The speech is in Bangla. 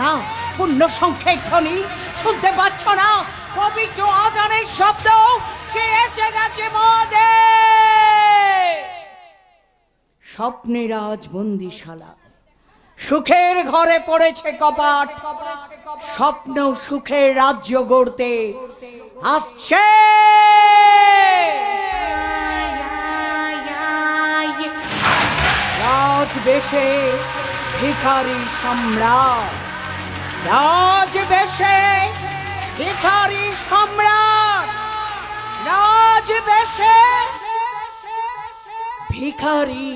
না? পূর্ণ সংখ্যের ধ্বনি শুনতে পাচ্ছ না? পবিত্র আজানের শব্দ, সে এসে গেছে মদে স্বপ্নের আজ বন্দিশালা সুখের ঘরে পড়েছে কপাট স্বপ্ন সুখের রাজ্য গড়তে আসছে। রাজবেশে ভিখারি সম্রাট রাজবেশে ভিখারি সম্রাট রাজবেশে ভিখারি